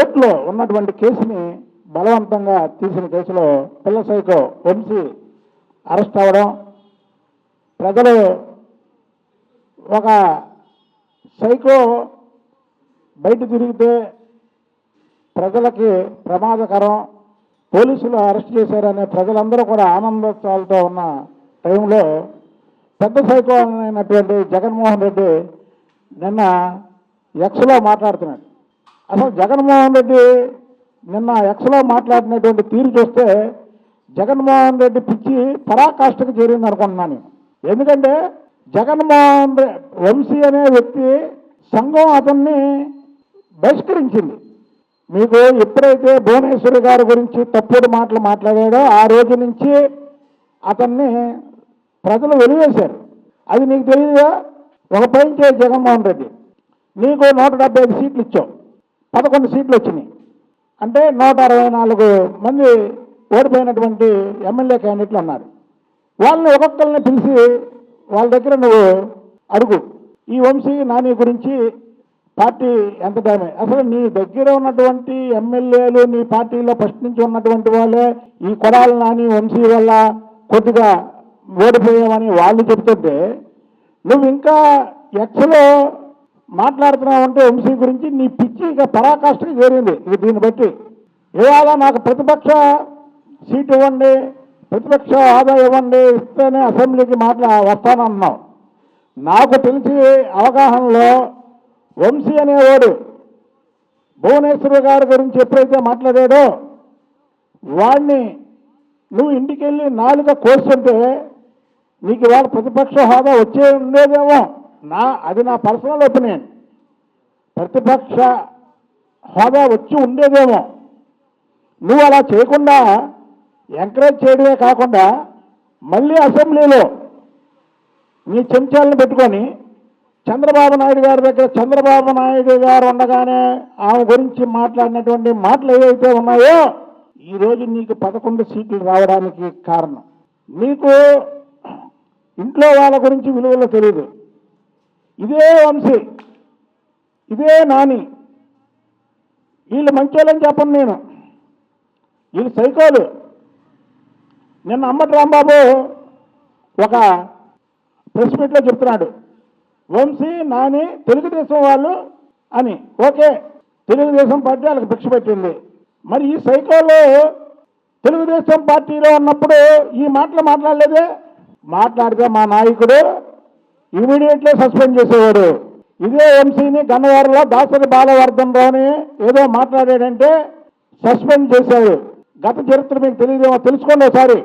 కోర్టులో ఉన్నటువంటి కేసుని బలవంతంగా తీసిన కేసులో పిల్ల సైకో వంశీ అరెస్ట్ అవ్వడం ప్రజలు ఒక సైకో బయట తిరిగితే ప్రజలకి ప్రమాదకరం పోలీసులు అరెస్ట్ చేశారనే ప్రజలందరూ కూడా ఆనందోత్సవాలతో ఉన్న టైంలో పెద్ద సైకో అయినటువంటి జగన్మోహన్ రెడ్డి నిన్న ఎక్స్లో మాట్లాడుతున్నాడు. అసలు జగన్మోహన్ రెడ్డి నిన్న ఎక్స్లో మాట్లాడినటువంటి తీరు చూస్తే జగన్మోహన్ రెడ్డి పిచ్చి పరాకాష్ఠకు చేరింది అనుకుంటున్నాను ఎందుకంటే జగన్మోహన్ వంశీ అనే వ్యక్తి సంఘం అతన్ని బహిష్కరించింది. మీకు ఎప్పుడైతే భువనేశ్వరి గారి గురించి తప్పుడు మాటలు మాట్లాడాడో ఆ రోజు నుంచి అతన్ని ప్రజలు వెలివేశారు. అది నీకు తెలియదుగా? ఒక పైన చేయి జగన్మోహన్ రెడ్డి. నీకు నూట డెబ్బై ఐదు సీట్లు ఇచ్చావు పదకొండు సీట్లు వచ్చినాయి. అంటే నూట అరవై నాలుగు మంది ఓడిపోయినటువంటి ఎమ్మెల్యే క్యాండిడేట్లు ఉన్నారు వాళ్ళని ఒక్కొక్కరిని పిలిచి వాళ్ళ దగ్గర నువ్వు అడుగు. ఈ వంశీ నాని గురించి పార్టీ ఎంత డ్యామేజ్ అసలు నీ దగ్గర ఉన్నటువంటి ఎమ్మెల్యేలు నీ పార్టీలో ఫస్ట్ నుంచి ఉన్నటువంటి వాళ్ళే ఈ కొడాల నాని వంశీ వల్ల కొద్దిగా ఓడిపోయామని వాళ్ళు చెప్తుంటే నువ్వు ఇంకా ఎక్స్లో మాట్లాడుతున్నావు అంటే వంశీ గురించి నీ పిచ్చి ఇక పరాకాష్ఠకి చేరింది. ఇది దీన్ని బట్టి ఇవాళ నాకు ప్రతిపక్ష సీట్ ఇవ్వండి ప్రతిపక్ష హోదా ఇవ్వండి ఇస్తేనే అసెంబ్లీకి మాట్లా వస్తానన్నావు. నాకు తెలిసి అవగాహనలో వంశీ అనేవాడు భువనేశ్వర గారి గురించి ఎప్పుడైతే మాట్లాడాడో వాడిని నువ్వు ఇంటికి వెళ్ళి నాలుక కోస్తుంటే నీకు ఇవాళ ప్రతిపక్ష హోదా వచ్చే ఉండేదేమో నా అది నా పర్సనల్ ఒపీనియన్ ప్రతిపక్ష హోదా వచ్చి ఉండేదేమో. నువ్వు అలా చేయకుండా ఎంకరేజ్ చేయడమే కాకుండా మళ్ళీ అసెంబ్లీలో నీ చెంచాలను పెట్టుకొని చంద్రబాబు నాయుడు గారి దగ్గర చంద్రబాబు నాయుడు గారు ఉండగానే ఆమె గురించి మాట్లాడినటువంటి మాటలు ఏవైతే ఉన్నాయో ఈరోజు నీకు పదకొండు సీట్లు రావడానికి కారణం. నీకు ఇంట్లో వాళ్ళ గురించి విలువలు తెలియదు. ఇదే వంశీ ఇదే నాని. వీళ్ళు మంచోళ్ళని చెప్పను నేను. వీళ్ళు సైకోలు. నిన్న అమ్మటి రాంబాబు ఒక ప్రెస్ మీట్లో చెప్తున్నాడు వంశీ నాని తెలుగుదేశం వాళ్ళు అని. ఓకే తెలుగుదేశం పార్టీ వాళ్ళకి భిక్ష పెట్టింది. మరి ఈ సైకోలు తెలుగుదేశం పార్టీలో ఉన్నప్పుడు ఈ మాటలు మాట్లాడలేదే? మాట్లాడితే మా నాయకుడు ఇమీడియట్లీ సస్పెండ్ చేసేవాడు. ఇదే ఎంసీని గన్నవారిలో దాసరి బాలవర్ధన్ రావుని ఏదో మాట్లాడాడంటే సస్పెండ్ చేశాడు. గత చరిత్ర మీకు తెలియదేమో తెలుసుకోండి ఒకసారి.